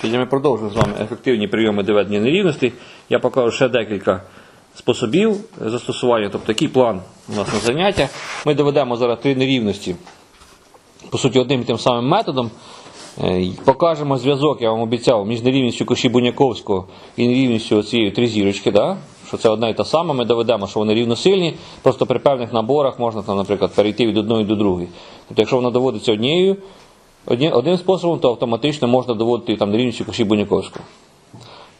Сьогодні ми продовжуємо з вами ефективні прийоми доведення нерівностей. Я покажу ще декілька способів застосування, тобто який план у нас на заняття. Ми доведемо зараз три нерівності, по суті, одним і тим самим методом. Е, Покажемо зв'язок, я вам обіцяв, між нерівністю Коші Буняковського і нерівністю цієї тризірочки, да? що це одна і та сама. Ми доведемо, що вони рівносильні, просто при певних наборах можна, там, наприклад, перейти від одної до другої. Тобто, якщо вона доводиться однією, одні- одним способом, то автоматично можна доводити там нерівністю Коші Буняковського.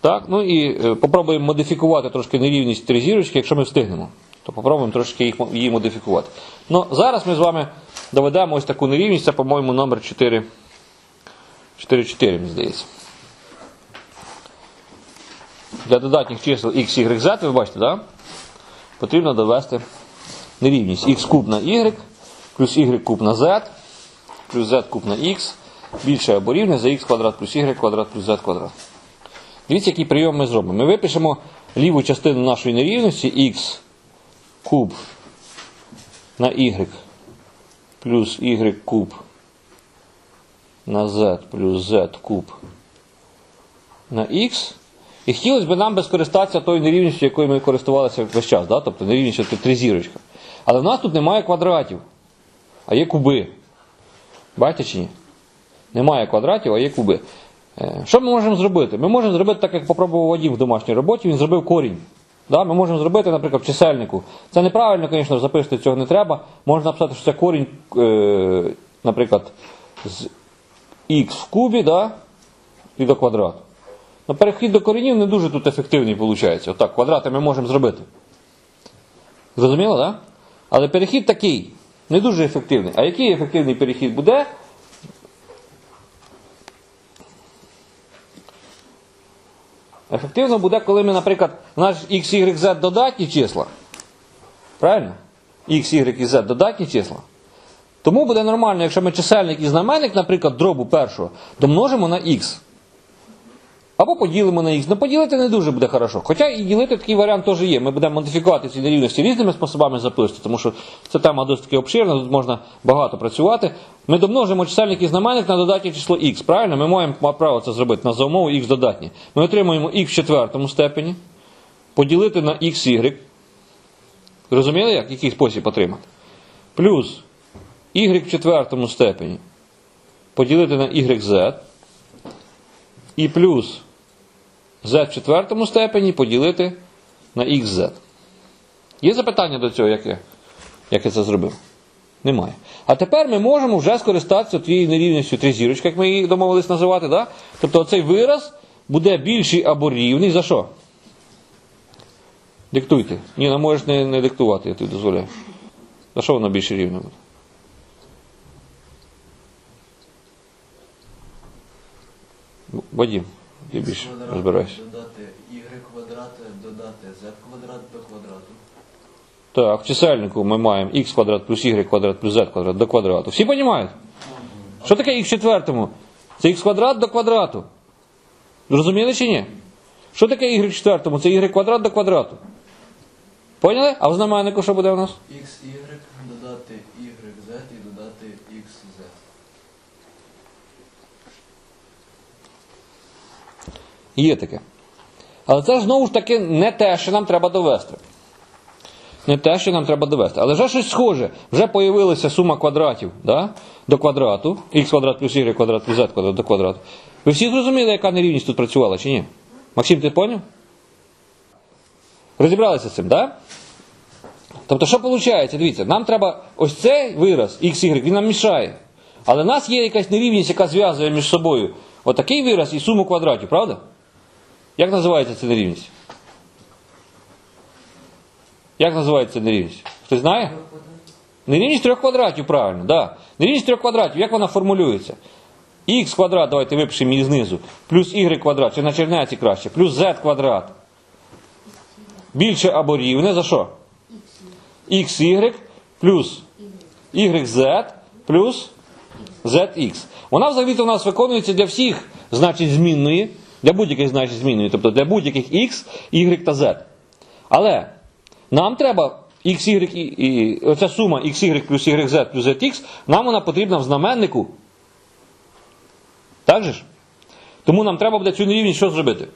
Так, ну і е, попробуємо модифікувати трошки нерівність три зірочки, якщо ми встигнемо. То попробуємо трошки їх, її модифікувати. Ну, зараз ми з вами доведемо ось таку нерівність, це, по-моєму, номер 4. 4-4, мені здається. Для додатніх чисел x, y, z, ви бачите, да? потрібно довести нерівність x куб на y, плюс y куб на z, плюс z куб на x, більше або рівне за x квадрат плюс y квадрат плюс z квадрат. Дивіться, який прийом ми зробимо. Ми випишемо ліву частину нашої нерівності x куб на y плюс y куб на z плюс z куб на x. І хотілося б нам би скористатися тою нерівністю, якою ми користувалися весь час, да? тобто нерівністю це три зірочка. Але в нас тут немає квадратів, а є куби. Бачите чи ні? Немає квадратів, а є куби. Е, Що ми можемо зробити? Ми можемо зробити так, як попробував Вадим в домашній роботі, він зробив корінь. Да? Ми можемо зробити, наприклад, в чисельнику. Це неправильно, звісно, записати цього не треба. Можна написати, що це корінь, е, наприклад, з х в кубі да? і до квадрату. Ну, перехід до коренів не дуже тут ефективний виходить. Отак, квадрати ми можемо зробити. Зрозуміло, так? Да? Але перехід такий, не дуже ефективний. А який ефективний перехід буде? Ефективно буде, коли ми, наприклад, у нас x, y, z додатні числа. Правильно? X, Y і Z додатні числа. Тому буде нормально, якщо ми чисельник і знаменник, наприклад, дробу першого, домножимо на x. Або поділимо на x. Ну поділити не дуже буде хорошо. Хоча і ділити такий варіант теж є. Ми будемо модифікувати ці нерівності різними способами записувати, тому що ця тема досить обширна, тут можна багато працювати. Ми домножимо чисельник і знаменник на додатнє число x. Правильно? Ми маємо право це зробити на за умову x додатні. Ми отримуємо x в четвертому степені, поділити на xy. Розуміли, як? Який спосіб отримати? Плюс y в четвертому степені поділити на YZ і плюс z в четвертому степені поділити на xz. Є запитання до цього, як я, як я це зробив? Немає. А тепер ми можемо вже скористатися тією нерівністю тризірочки, як ми її домовились називати. Да? Тобто цей вираз буде більший або рівний за що? Диктуйте. Ні, не можеш не, не диктувати, я тобі дозволяю. За що воно більше рівне буде? Вадим, ти більше розбирайся. Додати y квадрат, додати z квадрат до квадрату. Так, в чисельнику ми маємо х квадрат плюс y квадрат плюс z квадрат до квадрату. Всі розуміють? Що таке х в четвертому? Це х квадрат до квадрату. Зрозуміли чи ні? Що таке y в четвертому? Це y квадрат до квадрату. Поняли? А в знаменнику що буде у нас? xy додати yz і додати xz. Є таке. Але це знову ж таки не те, що нам треба довести. Не те, що нам треба довести. Але вже щось схоже. Вже появилася сума квадратів да? до квадрату. х квадрат плюс y квадрат плюс z квадрат до квадрату. Ви всі зрозуміли, яка нерівність тут працювала, чи ні? Максим, ти поняв? Розібралися з цим, так? Да? Тобто, що виходить? Дивіться, нам треба ось цей вираз, y, він нам мішає. Але в нас є якась нерівність, яка зв'язує між собою отакий вираз і суму квадратів, правда? Як називається ця нерівність? Як називається нерівність? Хтось знає? Нерівність трьох квадратів, правильно, да. Нерівність трьох квадратів, як вона формулюється? Х квадрат, давайте випишемо її знизу, плюс y квадрат, чи на черняці краще, плюс z квадрат. Більше або рівне за що? xy плюс yz плюс zx. Вона взагалі у нас виконується для всіх значень змінної, для будь-яких значень змінної, тобто для будь-яких x, y та z. Але нам треба x, y і, оця сума xy плюс yz плюс zx, нам вона потрібна в знаменнику. Так же ж? Тому нам треба буде цю нерівність що зробити?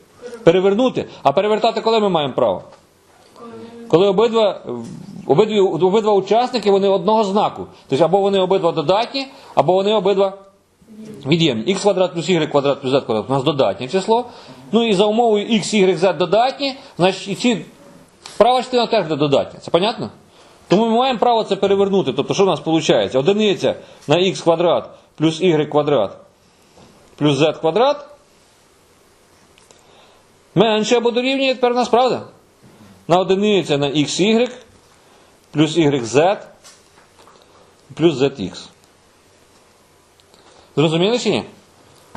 Перевернути. А перевертати коли ми маємо право? Коли обидва, обидві, обидва учасники вони одного знаку. Тобто або вони обидва додатні, або вони обидва від'ємні. х квадрат плюс y квадрат плюс z квадрат у нас додатнє число. Ну і за умовою x, y, z додатні, значить і ці права частина теж буде додатня. Це понятно? Тому ми маємо право це перевернути. Тобто, що у нас виходить? Одиниця на х квадрат плюс y квадрат плюс z квадрат менше або дорівнює тепер у нас, правда? На одиниця на xy плюс yz плюс zx. Зрозуміли чи ні?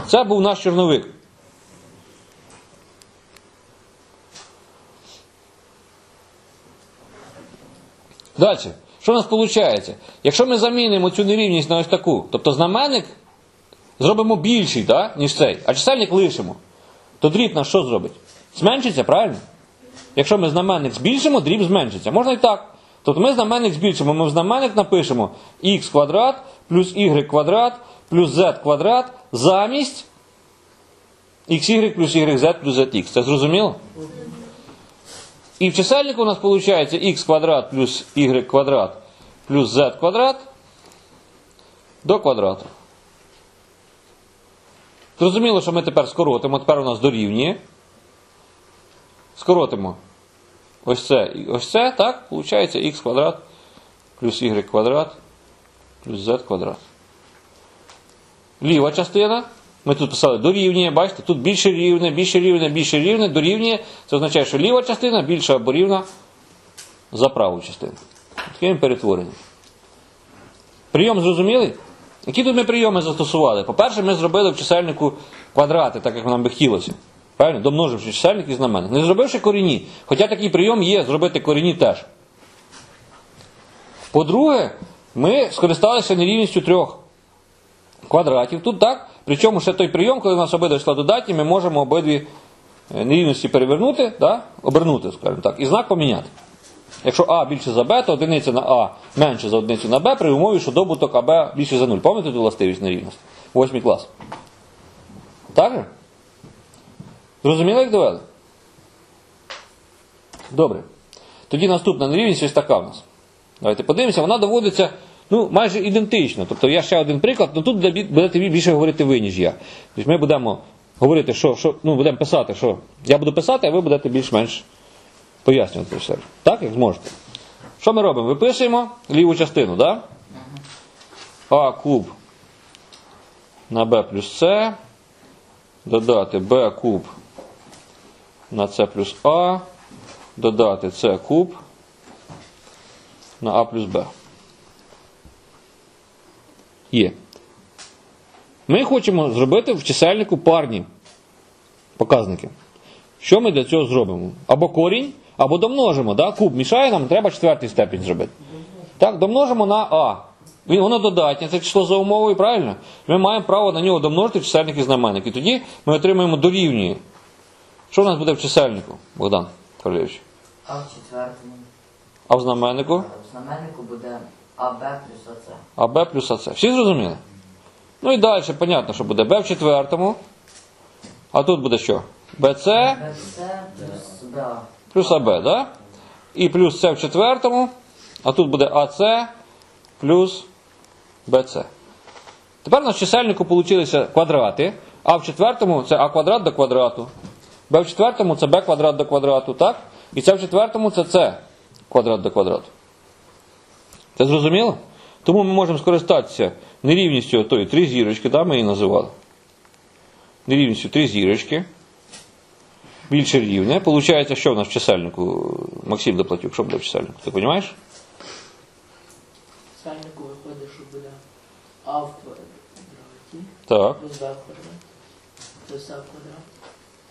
Це був наш чорновик. Далі. Що у нас виходить? Якщо ми замінимо цю нерівність на ось таку, тобто знаменник зробимо більший, да, ніж цей, а чисельник лишимо, то дріб наш що зробить? Зменшиться, правильно? Якщо ми знаменник збільшимо, дріб зменшиться. Можна і так. Тобто ми знаменник збільшимо, ми в знаменник напишемо х квадрат плюс y квадрат плюс z квадрат замість xy плюс yz плюс zx. Це зрозуміло? І в чисельнику у нас виходить х квадрат плюс y квадрат плюс z квадрат до квадрату. Зрозуміло, що ми тепер скоротимо, тепер у нас дорівнює. Скоротимо ось це і ось це, так? Получається х квадрат плюс y квадрат плюс z квадрат. Ліва частина. Ми тут писали дорівнює, бачите, тут більше рівне, більше рівне, більше рівне, дорівнює. Це означає, що ліва частина більша або рівна за праву частину. Таким перетворенням. Прийом зрозумілий? Які тут ми прийоми застосували? По-перше, ми зробили в чисельнику квадрати, так як нам би хотілося. Правильно? Домноживши чисельник і знаменник. Не зробивши корінні. Хоча такий прийом є, зробити корінні теж. По-друге, ми скористалися нерівністю трьох квадратів. Тут так. Причому ще той прийом, коли у нас обидва числа додатні, ми можемо обидві е, нерівності перевернути, да? обернути, скажімо так, і знак поміняти. Якщо А більше за Б, то одиниця на А менше за одиницю на Б, при умові, що добуток АБ більше за 0. Пам'ятаєте ту властивість нерівності? Восьмий клас. Так же? Зрозуміли, як довели? Добре. Тоді наступна нерівність ось така в нас. Давайте подивимося, вона доводиться ну, майже ідентично. Тобто я ще один приклад, але тут буде- будете більше говорити ви, ніж я. Тобто ми будемо говорити, що, що ну, будемо писати, що я буду писати, а ви будете більш-менш пояснювати все. Так, як зможете. Що ми робимо? Виписуємо ліву частину, так? А куб на Б плюс С. Додати Б куб на С плюс А. Додати С куб на А плюс Б. Є. Ми хочемо зробити в чисельнику парні показники. Що ми для цього зробимо? Або корінь, або домножимо. Да? Куб мішає нам, треба четвертий степінь зробити. Так, домножимо на А. Він, воно додатнє, це число за умовою, правильно? Ми маємо право на нього домножити в чисельник і знаменник. І тоді ми отримаємо дорівнює. Що в нас буде в чисельнику, Богдан Королевич? А в четвертому А в знаменнику? в знаменнику буде АБ плюс АЦ. А Б плюс АЦ. Всі зрозуміли? Ну і далі, понятно, що буде Б в четвертому. А тут буде що? БЦ плюс АБ, да? І плюс С в четвертому. А тут буде АЦ плюс БЦ. Тепер у нас в чисельнику вийшли квадрати. А в четвертому це А квадрат до квадрату. Б в четвертому це Б квадрат до квадрату, так? І це в четвертому це С квадрат до квадрату. Це зрозуміло? Тому ми можемо скористатися нерівністю тої три зірочки, да, ми її називали. Нерівністю три зірочки. Більше рівня. Получається, що в нас в чисельнику? Максим Доплатюк, що буде в чисельнику? Ти розумієш? Сальнику виходить, що буде А в квадраті, Так. плюс Б в квадраті, плюс А в квадрат,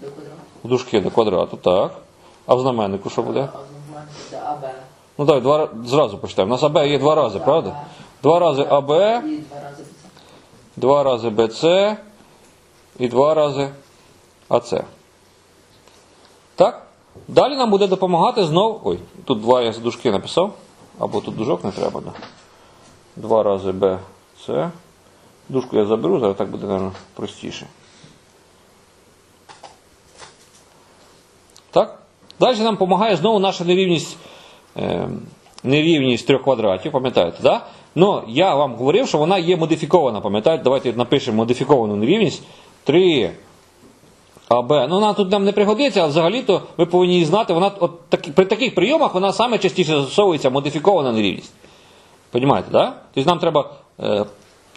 до квадрату. В дужки до квадрату, так. А в знаменнику що буде? А в знаменнику буде АБ. Ну давай два, зразу почитаємо. У нас АБ є два рази, правда? Два рази АБ, два рази БЦ і два рази АЦ. Так? Далі нам буде допомагати знову. Ой, тут два я з написав. Або тут дужок не треба. Да? Два рази Б, С. Дужку я заберу, зараз так буде, мабуть, простіше. Так? Далі нам допомагає знову наша нерівність нерівність трьох квадратів, пам'ятаєте, да? Ну, я вам говорив, що вона є модифікована, пам'ятаєте, давайте напишемо модифіковану нерівність 3 АБ. Ну, вона тут нам не пригодиться, а взагалі-то ви повинні її знати, вона от такі, при таких прийомах вона саме частіше застосовується модифікована нерівність. Понімаєте, да? Тобто нам треба е,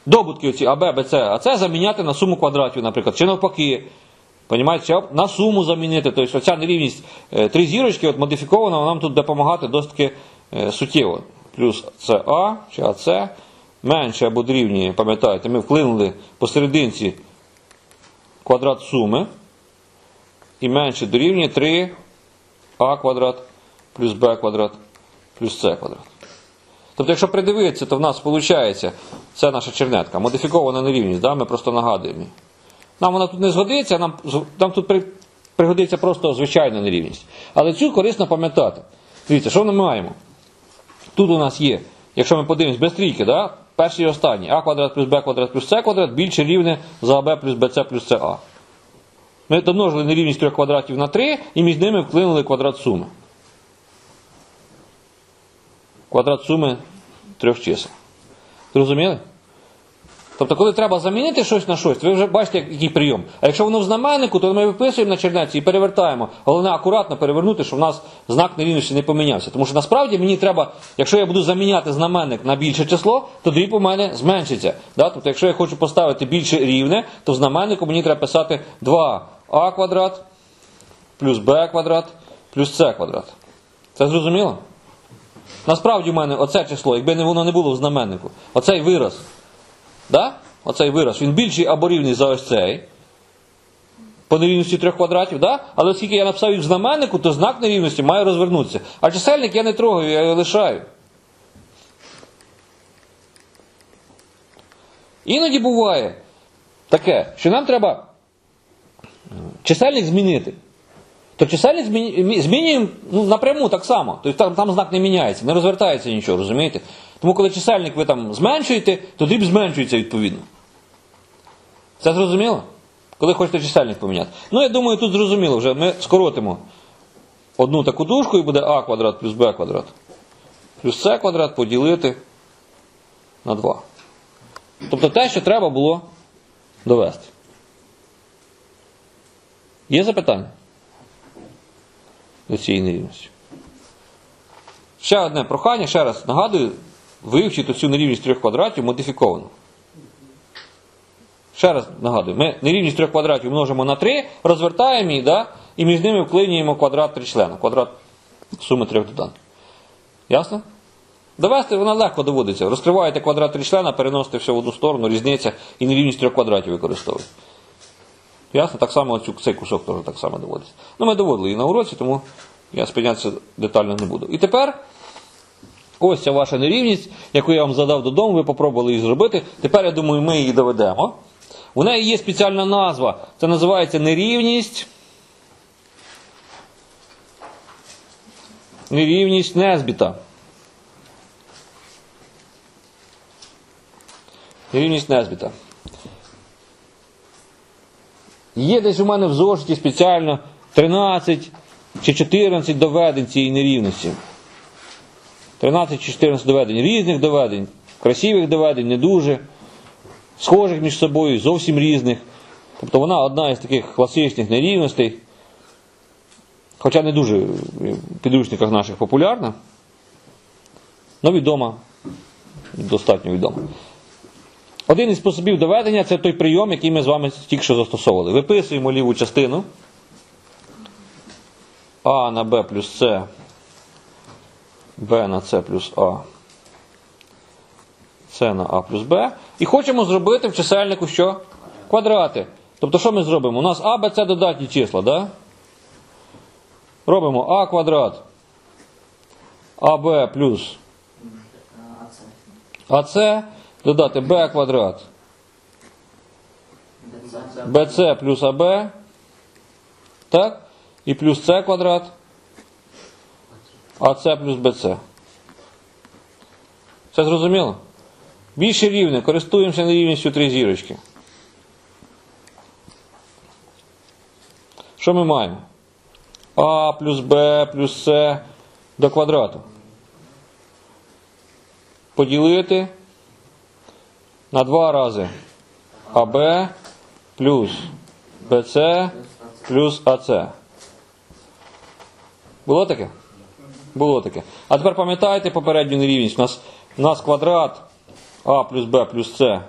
добутки оці АБ, БЦ, а це заміняти на суму квадратів, наприклад, чи навпаки. Понімаєте, чи на суму замінити. Тобто оця нерівність е, три зірочки от модифікована, вона нам тут допомагати досить е, суттєво. Плюс СА чи АЦ менше або дорівнює, пам'ятаєте, ми вклинули посерединці квадрат суми і менше дорівнює 3а квадрат плюс b квадрат плюс c квадрат. Тобто, якщо придивитися, то в нас виходить, це наша чернетка, модифікована нерівність, да? ми просто нагадуємо. Нам вона тут не згодиться, нам, нам тут при, пригодиться просто звичайна нерівність. Але цю корисно пам'ятати. Дивіться, що ми маємо? Тут у нас є, якщо ми подивимось без трійки, да? перший і останній, а квадрат плюс b квадрат плюс c квадрат більше рівне за ab плюс bc плюс ca. Ми домножили нерівність трьох квадратів на 3 і між ними вклинули квадрат суми. Квадрат суми трьох чисел. Зрозуміли? Тобто, коли треба замінити щось на щось, ви вже бачите, який прийом. А якщо воно в знаменнику, то ми виписуємо на чернеці і перевертаємо. Головне акуратно перевернути, щоб в нас знак нерівності не помінявся. Тому що насправді мені треба, якщо я буду заміняти знаменник на більше число, то дріб у мене зменшиться. Да? Тобто, якщо я хочу поставити більше рівне, то в знаменнику мені треба писати 2а квадрат плюс b квадрат плюс c квадрат. Це зрозуміло? Насправді в мене оце число, якби воно не було в знаменнику, оцей вираз. Да? Оцей вираз, він більший або рівний за ось цей. По нерівності трьох квадратів, да? але оскільки я написав їх в знаменнику, то знак нерівності має розвернутися. А чисельник я не трогаю, я його лишаю. Іноді буває таке, що нам треба чисельник змінити. То чисельник змінюємо ну, напряму так само. Тобто там, там знак не міняється, не розвертається нічого, розумієте? Тому коли чисельник ви там зменшуєте, то дріб зменшується відповідно. Це зрозуміло? Коли хочете чисельник поміняти. Ну, я думаю, тут зрозуміло вже. Ми скоротимо одну таку дужку і буде а квадрат плюс b квадрат. Плюс c квадрат поділити на 2. Тобто те, що треба було довести. Є запитання? До цієї нерівності. Ще одне прохання, ще раз нагадую, вивчити цю нерівність трьох квадратів модифіковану. Ще раз нагадую, ми нерівність трьох квадратів множимо на 3, розвертаємо її, да, і між ними вклинюємо квадрат тричлена, квадрат суми трьох доданків. Ясно? Довести вона легко доводиться. Розкриваєте квадрат тричлена, переносите все в одну сторону, різниця і нерівність трьох квадратів використовуєте. Ясно? Так само цей кусок теж так само доводиться. Ну, ми доводили її на уроці, тому я спинятися детально не буду. І тепер ось ця ваша нерівність, яку я вам задав додому, ви попробували її зробити. Тепер, я думаю, ми її доведемо. У неї є спеціальна назва. Це називається нерівність. Нерівність Незбіта. Нерівність Незбіта. Є десь у мене в зошиті спеціально 13 чи 14 доведень цієї нерівності. 13 чи 14 доведень різних доведень, красивих доведень, не дуже, схожих між собою, зовсім різних. Тобто вона одна із таких класичних нерівностей, хоча не дуже в підручниках наших популярна, але відома, достатньо відома. Один із способів доведення це той прийом, який ми з вами тільки що застосовували. Виписуємо ліву частину. А на Б плюс С, Б на С плюс А, С на А плюс Б. І хочемо зробити в чисельнику що? Квадрати. Тобто, що ми зробимо? У нас А, Б, С додатні числа, да? Робимо А квадрат, АБ плюс АС додати Б квадрат. БЦ. Плюс АБ. Так? І плюс С квадрат. АС плюс BC. Це зрозуміло? Більше рівне. Користуємося нерівністю три зірочки. Що ми маємо? А плюс Б плюс С до квадрату. Поділити на два рази АБ плюс БЦ плюс АЦ. Було таке? Було таке. А тепер пам'ятаєте попередню нерівність? У нас, у нас квадрат А плюс Б плюс С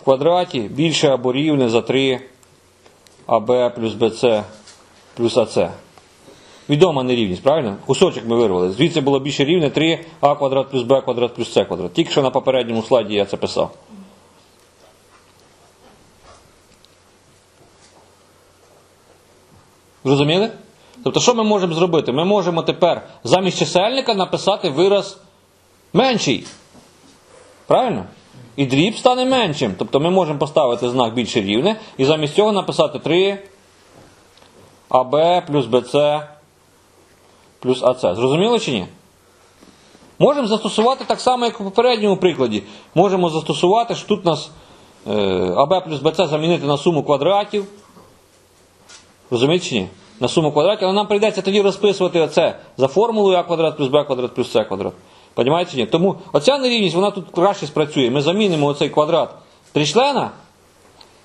в квадраті більше або рівне за 3 АБ плюс БЦ плюс АЦ. Відома нерівність, правильно? Кусочок ми вирвали. Звідси було більше рівне 3 А квадрат плюс Б квадрат плюс С квадрат. Тільки що на попередньому слайді я це писав. Зрозуміли? Тобто, що ми можемо зробити? Ми можемо тепер замість чисельника написати вираз менший. Правильно? І дріб стане меншим. Тобто ми можемо поставити знак більше рівне і замість цього написати 3 АБ плюс БЦ плюс АЦ. Зрозуміло чи ні? Можемо застосувати так само, як у попередньому прикладі. Можемо застосувати, що тут у нас е, АБ плюс БЦ замінити на суму квадратів. Розумієте чи ні? На суму квадратів, але нам прийдеться тоді розписувати оце за формулою А квадрат плюс Б квадрат плюс С квадрат. Понімаєте ні? Тому оця нерівність, вона тут краще спрацює. Ми замінимо оцей квадрат тричлена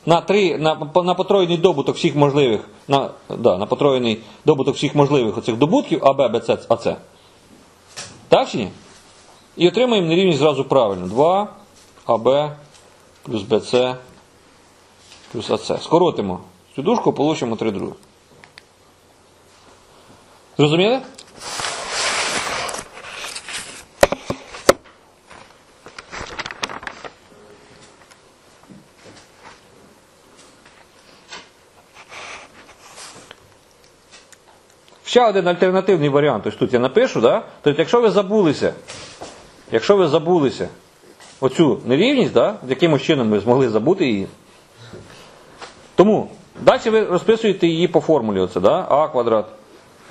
на, три, на, на потроєний добуток всіх можливих, на, да, на потроєний добуток всіх можливих оцих добутків А, Б, Б, С, А, С. Так чи ні? І отримаємо нерівність зразу правильно. 2 АБ плюс БЦ плюс АЦ. Скоротимо цю дужку, получимо 3 друге. Зрозуміли? Ще один альтернативний варіант, ось тут я напишу, да? тобто якщо ви забулися, якщо ви забулися оцю нерівність, да? якимось чином ви змогли забути її. Тому далі ви розписуєте її по формулі. Оце, да? А квадрат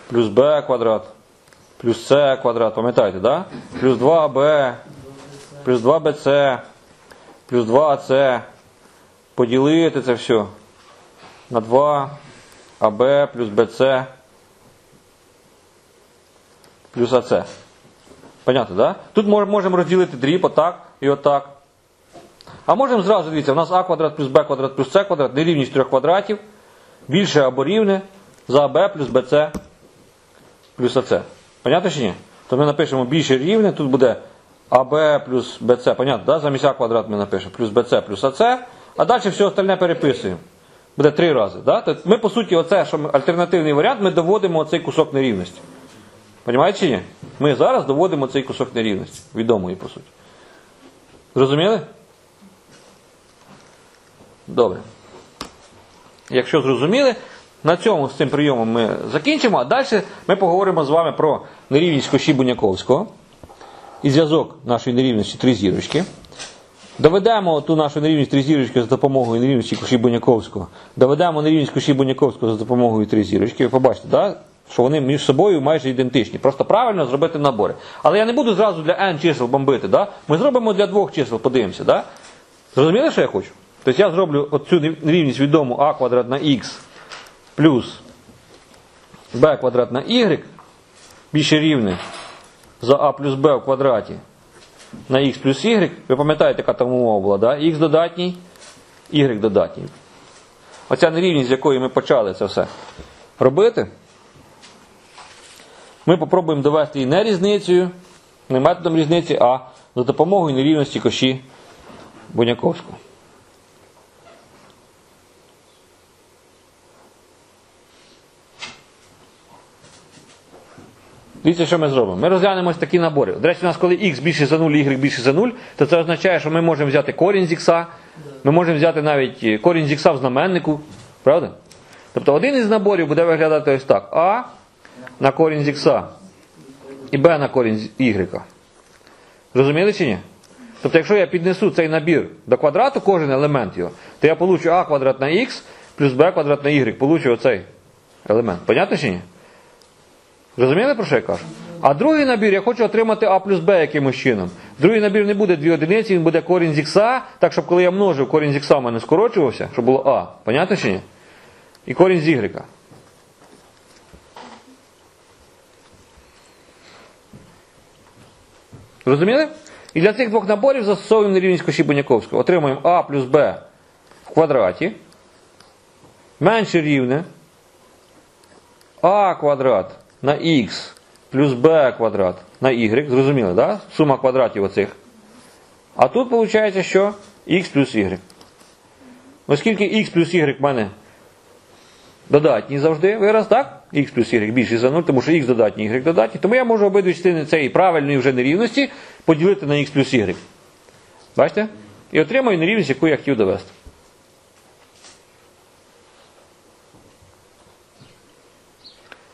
плюс Б квадрат плюс С квадрат, пам'ятаєте, да? плюс 2Б плюс 2БЦ плюс 2АЦ поділити це все на 2 АБ плюс БЦ плюс АЦ. Понятно, да? Тут можемо розділити дріб отак і отак. А можемо зразу дивіться, у нас А квадрат плюс Б квадрат плюс С квадрат нерівність трьох квадратів. Більше або рівне за АБ плюс БЦ плюс АЦ. Понятно чи ні? То ми напишемо більше рівне, тут буде АБ плюс БЦ. Понятно, да? Замість А квадрат ми напишемо плюс БЦ плюс АЦ, а далі все остальне переписуємо. Буде три рази. Да? Тобто ми, по суті, оце, що ми, альтернативний варіант, ми доводимо оцей кусок нерівності. Понімаєте чи ні? Ми зараз доводимо цей кусок нерівності. Відомої, по суті. Зрозуміли? Добре. Якщо зрозуміли, на цьому з цим прийомом ми закінчимо, а далі ми поговоримо з вами про нерівність Коші Буняковського і зв'язок нашої нерівності три зірочки. Доведемо ту нашу нерівність три зірочки за допомогою нерівності Коші Буняковського. Доведемо нерівність Коші Буняковського за допомогою три зірочки. Ви побачите, да? що вони між собою майже ідентичні. Просто правильно зробити набори. Але я не буду зразу для n чисел бомбити. Да? Ми зробимо для двох чисел, подивимося. Да? Зрозуміли, що я хочу? Тобто я зроблю оцю нерівність відому а квадрат на х плюс b квадрат на y більше рівне за а плюс b в квадраті на х плюс y. Ви пам'ятаєте, яка там умова була, да? х додатній, y додатній. Оця нерівність, з якої ми почали це все робити. Ми попробуємо довести її не різницею, не методом різниці, а за допомогою нерівності коші Буняковського. Дивіться, що ми зробимо. Ми розглянемо ось такі набори. До речі, у нас коли x більше за 0, y більше за 0, то це означає, що ми можемо взяти корінь з ікса, ми можемо взяти навіть е, корінь з ікса в знаменнику. Правда? Тобто один із наборів буде виглядати ось так. А на корінь з ікса і b на корінь з y. Зрозуміли чи ні? Тобто, якщо я піднесу цей набір до квадрату, кожен елемент його, то я получу а квадрат на х плюс b квадрат на y. Получу оцей елемент. Понятно чи ні? Розумієте, про що я кажу? А другий набір я хочу отримати А плюс Б якимось чином. Другий набір не буде дві одиниці, він буде корінь з ікса, так щоб коли я множив, корінь з ікса в мене скорочувався, щоб було А. Понятно чи ні? І корінь з ігрека. Розуміли? І для цих двох наборів застосовуємо нерівність коші Буняковського. Отримуємо А плюс Б в квадраті. Менше рівне. А квадрат на х плюс b квадрат на y. Зрозуміли, да? Сума квадратів оцих. А тут виходить, що х плюс y. Оскільки х плюс y в мене додатній завжди вираз, так? х плюс y більший за 0, тому що х додатній, y додатній. Тому я можу обидві частини цієї правильної вже нерівності поділити на х плюс y. Бачите? І отримаю нерівність, яку я хотів довести.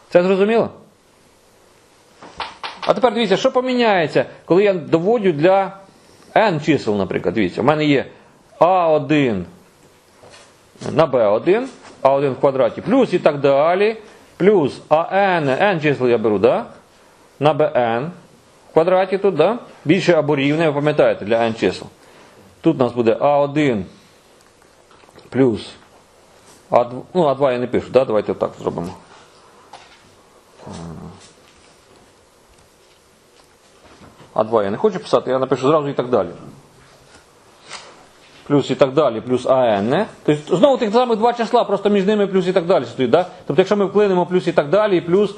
Це зрозуміло? А тепер дивіться, що поміняється, коли я доводю для n чисел, наприклад. Дивіться, у мене є a1 на b1, а1 в квадраті, плюс і так далі, плюс ан, n чисел я беру, да? на bn в квадраті тут, да? більше або рівне, ви пам'ятаєте, для n чисел. Тут у нас буде а1 плюс а2, ну а2 я не пишу, да? давайте отак зробимо. А2 я не хочу писати, я напишу зразу і так далі. Плюс і так далі, плюс АН. Тобто знову тих самих два числа, просто між ними плюс і так далі стоїть. Да? Тобто, якщо ми вклинемо плюс і так далі, і плюс,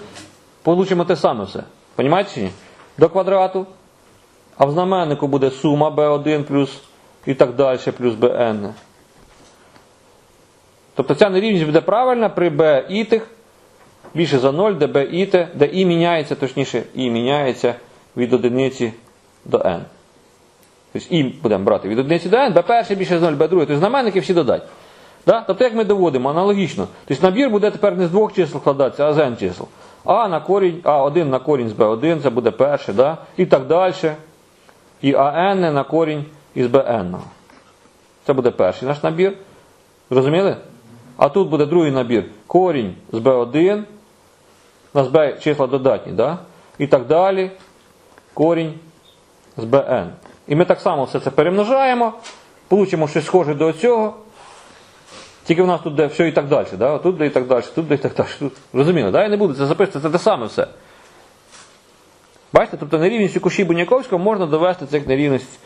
получимо те саме все. Понімаєте? До квадрату. А в знаменнику буде сума b1 плюс і так далі, плюс bn. Тобто ця нерівність буде правильна при b ітих більше за 0, де b іте, де і міняється, точніше, і міняється від одиниці до n. Тобто і будемо брати від одиниці до n, b перший більше за 0, b другий. Тобто знаменники всі додать. Да? Тобто як ми доводимо? Аналогічно. Тобто набір буде тепер не з двох чисел складатися, а з n чисел. А на корінь, А1 на корінь з b1, це буде перше, да? і так далі. І АН на корінь із БН. Це буде перший наш набір. Зрозуміли? А тут буде другий набір. Корінь з b1. У нас b числа додатні, да? і так далі. Корінь з bn. І ми так само все це перемножаємо, получимо щось схоже до цього. Тільки в нас тут де все і так далі. Да? Тут де і так далі, тут де і так далі. Тут. Розуміло, да? я не буду це записувати, це те саме все. Бачите, тобто нерівністю куші Буняковського можна довести цих нерівність,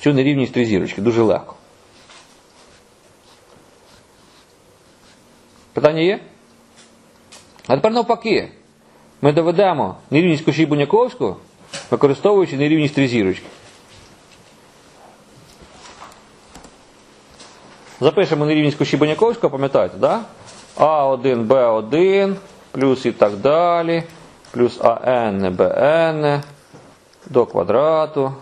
цю нерівність три зірочки. Дуже легко. Питання є? А тепер навпаки. Ми доведемо нерівність коші Буняковського, використовуючи нерівність три зірочки. Запишемо нерівність коші Буняковського, пам'ятаєте, да? А1, Б1, плюс і так далі, плюс АН, БН до квадрату,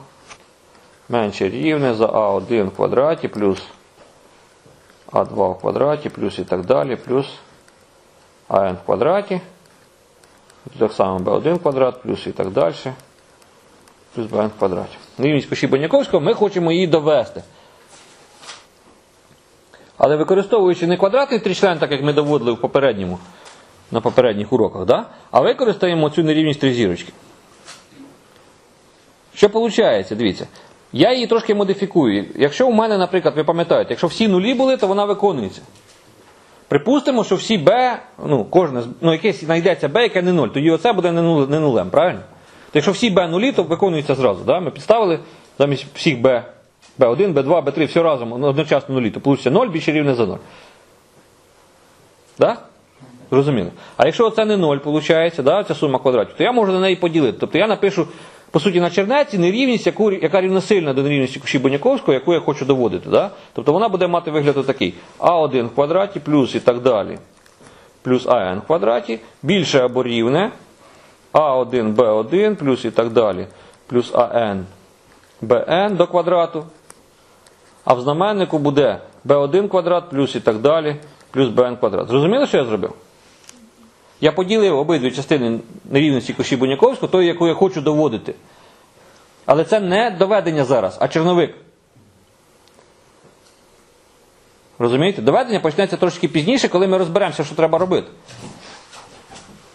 менше рівне за А1 в квадраті, плюс А2 в квадраті, плюс і так далі, плюс АН в квадраті. Так само b1 квадрат, плюс і так далі. Плюс bn в квадраті. Нерівність коші Баняковського, ми хочемо її довести. Але використовуючи не квадратний тричлен, так як ми доводили в попередньому, на попередніх уроках, да? а використаємо цю нерівність три зірочки. Що виходить? Дивіться. Я її трошки модифікую. Якщо у мене, наприклад, ви пам'ятаєте, якщо всі нулі були, то вона виконується. Припустимо, що всі b, ну, кожне, ну, якесь знайдеться b, яке не 0, тоді оце буде не, нулем, правильно? То якщо всі b нулі, то виконується зразу. Да? Ми підставили замість всіх b, b1, b2, b3, все разом ну, одночасно нулі, то вийде 0 більше рівне за 0. Да? Зрозуміло. А якщо це не 0, виходить, да, ця сума квадратів, то я можу на неї поділити. Тобто я напишу, по суті, на чернеці нерівність, яку, яка рівносильна до нерівності куші Боняковського, яку я хочу доводити. Да? Тобто вона буде мати вигляд отакий. А1 в квадраті плюс і так далі. Плюс АН в квадраті більше або рівне. А1, Б1 плюс і так далі. Плюс АН, БН до квадрату. А в знаменнику буде b1 квадрат плюс і так далі, плюс bn квадрат. Зрозуміли, що я зробив? Я поділив обидві частини нерівності коші Буняковського, тої, яку я хочу доводити. Але це не доведення зараз, а черновик. Розумієте? Доведення почнеться трошки пізніше, коли ми розберемося, що треба робити.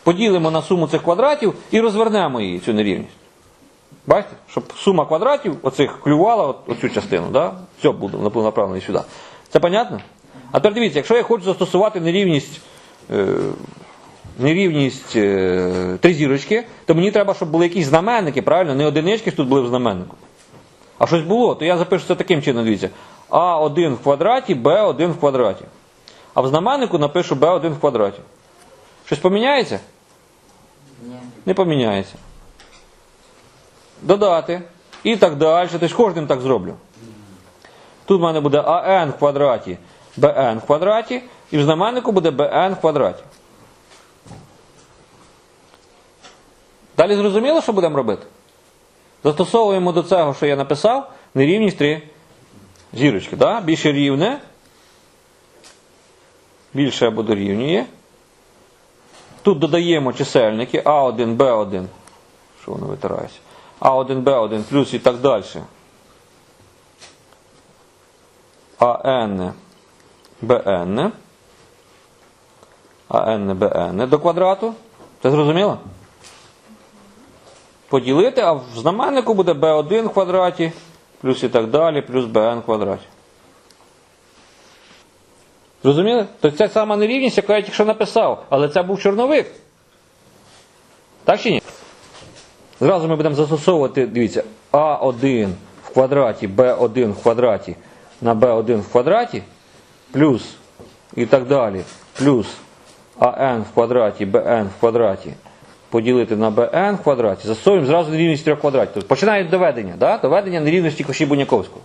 Поділимо на суму цих квадратів і розвернемо її, цю нерівність. Бачите? Щоб сума квадратів оцих клювала оцю частину, да? все буде направлено сюди. Це понятно? А тепер дивіться, якщо я хочу застосувати нерівність, е, нерівність е, три зірочки, то мені треба, щоб були якісь знаменники, правильно? Не одинички тут були в знаменнику. А щось було, то я запишу це таким чином, дивіться. А1 в квадраті, Б1 в квадраті. А в знаменнику напишу Б1 в квадраті. Щось поміняється? Ні. Не поміняється. Додати. І так далі. Тобто кожним так зроблю. Тут в мене буде АН в квадраті, БН в квадраті, і в знаменнику буде БН в квадраті. Далі зрозуміло, що будемо робити? Застосовуємо до цього, що я написав, нерівність 3 зірочки. Да? Більше рівне. Більше або дорівнює. Тут додаємо чисельники А1, Б1. Що воно витирається? А1, Б1 плюс і так далі. АН, БН. АН, БН до квадрату. Це зрозуміло? Поділити, а в знаменнику буде b1 в квадраті, плюс і так далі, плюс bn в квадраті. Зрозуміли? Тобто це сама нерівність, яку я тільки що написав, але це був чорновик. Так чи ні? Зразу ми будемо застосовувати, дивіться, А1 в квадраті, Б1 в квадраті на Б1 в квадраті, плюс і так далі, плюс АН в квадраті, БН в квадраті поділити на в квадраті, застосовуємо зразу нерівність трьох квадратів. Тобто починають доведення, да? доведення нерівності коші Буняковського.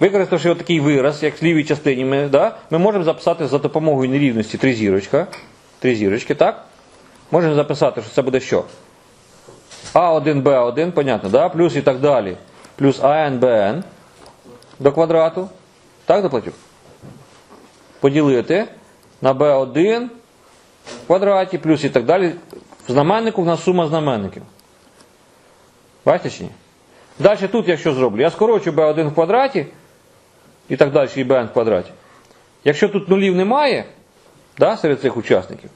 Використавши отакий вираз, як в лівій частині, ми, да, ми можемо записати за допомогою нерівності три зірочка. Три зірочки, так? Можемо записати, що це буде що? А1, Б1, понятно, да? плюс і так далі. Плюс АН, БН до квадрату. Так, доплатю? Поділити на Б1 в квадраті, плюс і так далі. В знаменнику в нас сума знаменників. Бачите чи ні? Далі тут я що зроблю? Я скорочу b1 в квадраті і так далі, і bn в квадраті. Якщо тут нулів немає, да, серед цих учасників,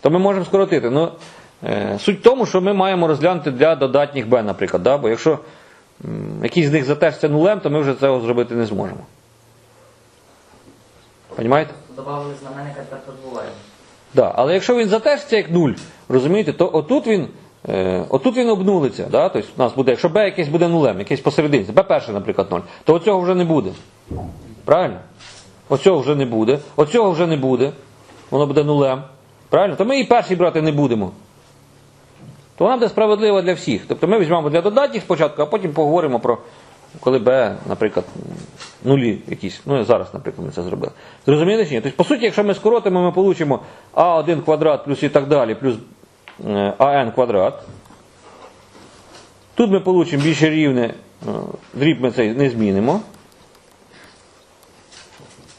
то ми можемо скоротити. Ну, е, суть в тому, що ми маємо розглянути для додатніх b, наприклад. Да? Бо якщо м, якийсь з них затежться нулем, то ми вже цього зробити не зможемо. Понімаєте? Добавили знаменника, тепер подвоїмо. Да. Але якщо він затежиться як нуль, розумієте, то отут він, е, отут він обнулиться. Да? Тобто у нас буде, якщо b якесь буде нулем, якесь посерединці, b перше, наприклад, 0, то оцього вже не буде. Правильно? Оцього вже не буде, оцього вже не буде. Воно буде нулем. Правильно? То ми і перший брати не будемо. То вона буде справедлива для всіх. Тобто ми візьмемо для додатніх спочатку, а потім поговоримо про коли b, наприклад, нулі якісь. Ну, зараз, наприклад, ми це зробили. Зрозуміли чи ні? Тобто, по суті, якщо ми скоротимо, ми получимо а1 квадрат плюс і так далі, плюс е, ан квадрат. Тут ми получимо більше рівне, е, дріб ми цей не змінимо.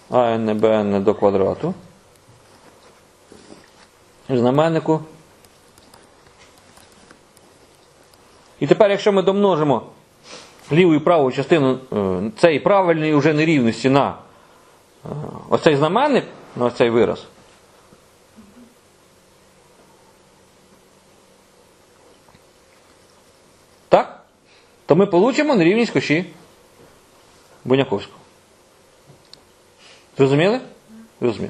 АН, БН до квадрату. Знаменнику. І тепер, якщо ми домножимо ліву і праву частину е, цієї правильної вже нерівності на е, оцей знаменник, на оцей вираз, так, то ми получимо нерівність коші Буняковського. Зрозуміли? Зрозумів.